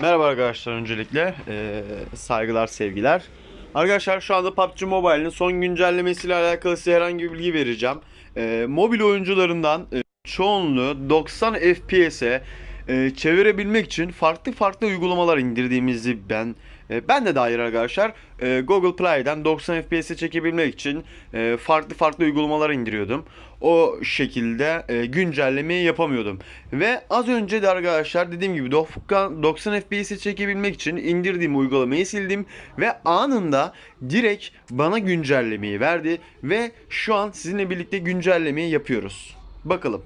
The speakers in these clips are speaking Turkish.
Merhaba arkadaşlar öncelikle Ee, saygılar sevgiler. Arkadaşlar şu anda PUBG Mobile'ın son güncellemesiyle alakalı size herhangi bir bilgi vereceğim. Ee, mobil oyuncularından e, çoğunluğu 90 FPS'e e, çevirebilmek için farklı farklı uygulamalar indirdiğimizi ben e, ben de dahil arkadaşlar e, Google Play'den 90 FPS'e çekebilmek için e, farklı farklı uygulamalar indiriyordum. O şekilde e, güncellemeyi yapamıyordum. Ve az önce de arkadaşlar dediğim gibi 90 90 FPS'e çekebilmek için indirdiğim uygulamayı sildim ve anında direkt bana güncellemeyi verdi ve şu an sizinle birlikte güncellemeyi yapıyoruz. Bakalım.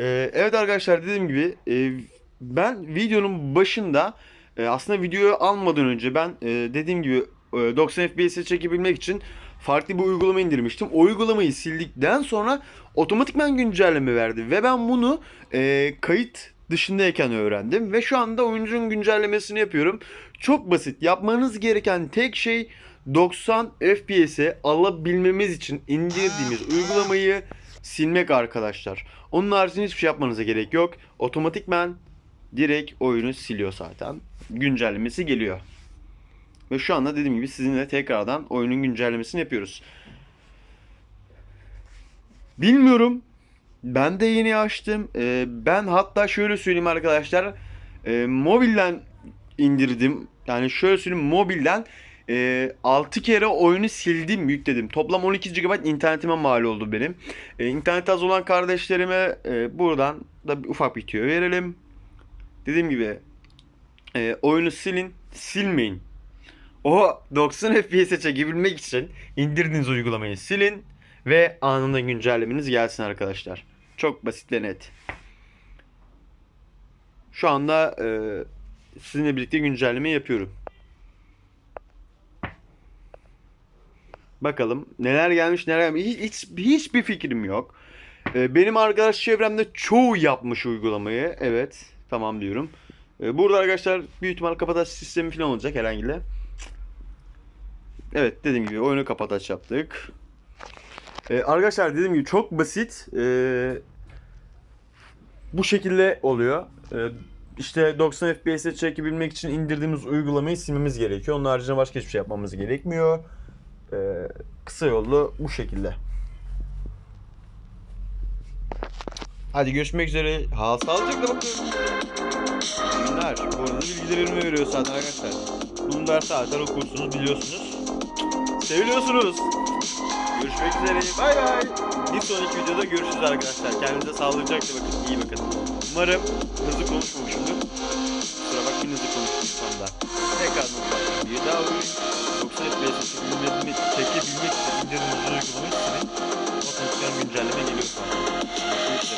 Ee, evet arkadaşlar dediğim gibi e, ben videonun başında e, aslında videoyu almadan önce ben e, dediğim gibi e, 90 FPS'e çekebilmek için farklı bir uygulama indirmiştim. O uygulamayı sildikten sonra otomatikman güncelleme verdi ve ben bunu e, kayıt dışındayken öğrendim ve şu anda oyuncunun güncellemesini yapıyorum. Çok basit. Yapmanız gereken tek şey 90 FPS'e alabilmemiz için indirdiğimiz uygulamayı silmek arkadaşlar. Onun haricinde hiçbir şey yapmanıza gerek yok. Otomatikman direkt oyunu siliyor zaten. Güncellemesi geliyor. Ve şu anda dediğim gibi sizinle tekrardan oyunun güncellemesini yapıyoruz. Bilmiyorum. Ben de yeni açtım. Ee, ben hatta şöyle söyleyeyim arkadaşlar. Ee, mobilden indirdim. Yani şöyle söyleyeyim mobilden e, 6 kere oyunu sildim yükledim. Toplam 12 GB internetime mal oldu benim. E, internet az olan kardeşlerime e, buradan da bir ufak bir tüyo verelim. Dediğim gibi e, oyunu silin, silmeyin. O 90 FPS'e çekebilmek için indirdiğiniz uygulamayı silin ve anında güncellemeniz gelsin arkadaşlar. Çok basit ve net. Şu anda e, sizinle birlikte güncelleme yapıyorum. Bakalım neler gelmiş neler gelmiş. Hiç, hiç, hiçbir fikrim yok. E, benim arkadaş çevremde çoğu yapmış uygulamayı. Evet tamam diyorum. E, burada arkadaşlar büyük ihtimal kapataç sistemi falan olacak herhangi de. Evet dediğim gibi oyunu kapataç yaptık. Ee, arkadaşlar dediğim gibi çok basit. Ee, bu şekilde oluyor. Ee, işte 90 FPS'e çekebilmek için indirdiğimiz uygulamayı silmemiz gerekiyor. Onun haricinde başka hiçbir şey yapmamız gerekmiyor. Ee, kısa yollu bu şekilde. Hadi görüşmek üzere. Ha sağlıcakla bakın. Günler. Bu arada bilgilerimi veriyor zaten arkadaşlar. Bunlar zaten okursunuz biliyorsunuz. Seviliyorsunuz. Görüşmek üzere. Bay bay. Bir sonraki videoda görüşürüz arkadaşlar. Kendinize sağlıcakla bakın. İyi bakın. Umarım hızlı konuşmamışımdır. Kusura bakmayın hızlı konuştum şu anda. Tekrar bir daha oyun. Yoksa FPS çekebilmek, çekebilmek için indirdiğiniz uygulamayı silin. Güncelleme geliyor sonra.